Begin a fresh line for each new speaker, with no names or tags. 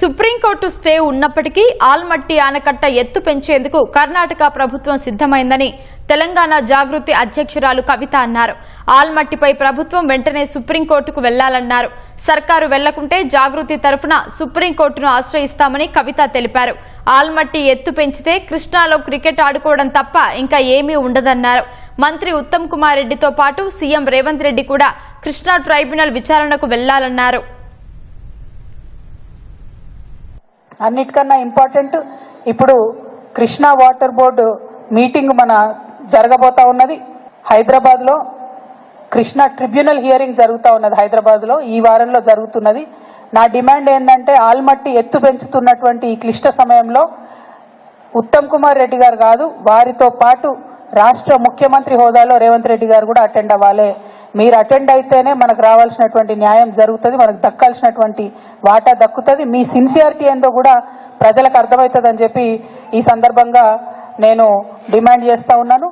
Supreme court stay ఉన్నప్పటికీ ఆల్మట్టి ఆనకట్ట ఎత్తు పెంచేందుకు కర్ణాటక ప్రభుత్వం సిద్ధమైందని తెలంగాణ జాగృతి అధ్యక్షురాలు కవిత అన్నారు. ఆల్మట్టిపై ప్రభుత్వం వెంటనే సుప్రీంకోర్టుకు వెళ్ళాలన్నారు. సర్కారు వెళ్ళకుంటే జాగృతి తరఫున సుప్రీంకోర్టును ఆశ్రయిస్తామని కవిత తెలిపారు. ఆల్మట్టి ఎత్తు పెంచితే కృష్ణాలో క్రికెట్ ఆడుకోవడం తప్ప ఇంకా ఏమీ ఉండదన్నారు. మంత్రి ఉత్తమ్ కుమార్ రెడ్డితో పాటు సీఎం రేవంత్ రెడ్డి కూడా కృష్ణా ట్రైబ్యునల్ విచారణకు వెళ్ళాలన్నారు.
అన్నిటికన్నా ఇంపార్టెంట్. ఇప్పుడు కృష్ణా వాటర్ బోర్డు మీటింగ్ మన జరగబోతా ఉన్నది. హైదరాబాద్లో కృష్ణా ట్రిబ్యునల్ హియరింగ్ జరుగుతూ ఉన్నది హైదరాబాద్లో ఈ వారంలో జరుగుతున్నది. నా డిమాండ్ ఏంటంటే ఆల్మట్టి ఎత్తు పెంచుతున్నటువంటి ఈ క్లిష్ట సమయంలో ఉత్తమ్ కుమార్ రెడ్డి గారు కాదు వారితో పాటు రాష్ట్ర ముఖ్యమంత్రి హోదాలో రేవంత్ రెడ్డి గారు కూడా అటెండ్ అవ్వాలి. మీరు అటెండ్ అయితేనే మనకు రావాల్సినటువంటి న్యాయం జరుగుతుంది మనకు దక్కాల్సినటువంటి వాటా దక్కుతుంది. మీ సిన్సియారిటీ ఏందో కూడా ప్రజలకు అర్థమవుతుంది చెప్పి ఈ సందర్భంగా నేను డిమాండ్ చేస్తూ ఉన్నాను.